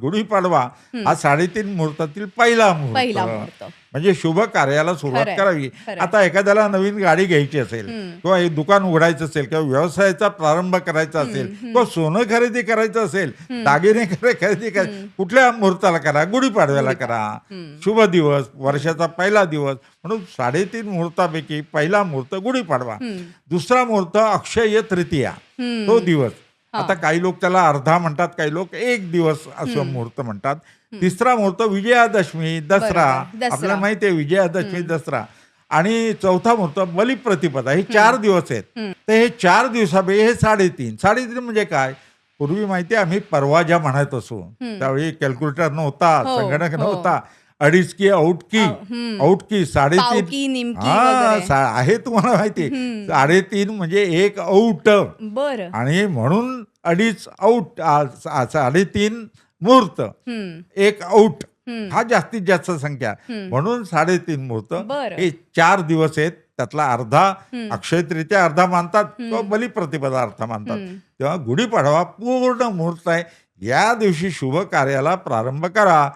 गुढीपाडवा हा साडेतीन मुहूर्तातील पहिला पहिला मुहूर्त. म्हणजे शुभ कार्याला सुरुवात करावी. आता एखाद्याला नवीन गाडी घ्यायची असेल किंवा दुकान उघडायचं असेल किंवा व्यवसायाचा प्रारंभ करायचा असेल किंवा सोनं खरेदी करायचं असेल दागिने खरे- खरेदी करायचं कुठल्या मुहूर्ताला करा? गुढीपाडव्याला करा. शुभ दिवस वर्षाचा पहिला दिवस म्हणून साडेतीन मुहूर्तापैकी पहिला मुहूर्त गुढीपाडवा. दुसरा मुहूर्त अक्षय तृतीया. तो दिवस. आता काही लोक त्याला अर्धा म्हणतात काही लोक एक दिवस असं मुहूर्त म्हणतात. तिसरा मुहूर्त विजयादशमी दसरा. आपल्याला माहिती आहे विजयादशमी दसरा. आणि चौथा मुहूर्त बलिप्रतिपदा. हे चार दिवस आहेत. तर हे चार दिवसापैकी हे साडेतीन. साडेतीन म्हणजे काय? पूर्वी माहिती आम्ही परवाजा म्हणत असो त्यावेळी कॅल्क्युलेटर नव्हता हो, संगणक हो. नव्हता. अडीच की आउट की आउट की पावकी, साडेतीन हा आहे तुम्हाला माहिती साडेतीन म्हणजे एक आउट बर. आणि म्हणून अडीच आउट साडेतीन मुहूर्त. एक आउट हा जास्तीत जास्त संख्या. म्हणून साडेतीन मुहूर्त. हे चार दिवस आहेत. त्यातला अर्धा अक्षय तृतीया अर्धा मानतात किंवा बलिप्रतिपदा अर्धा मानतात. तेव्हा गुढीपाडवा पूर्ण मुहूर्त आहे. या दिवशी शुभ कार्याला प्रारंभ करा.